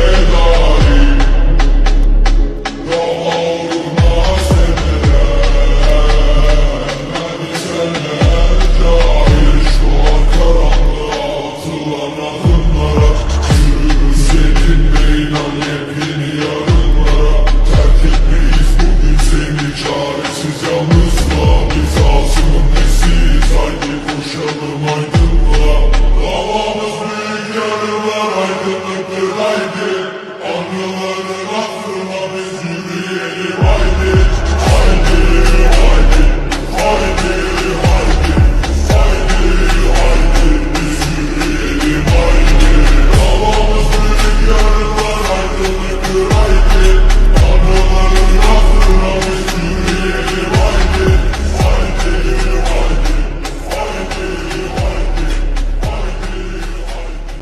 girl. Kırıklardı anıları hatırla biz yürüyelim haydi.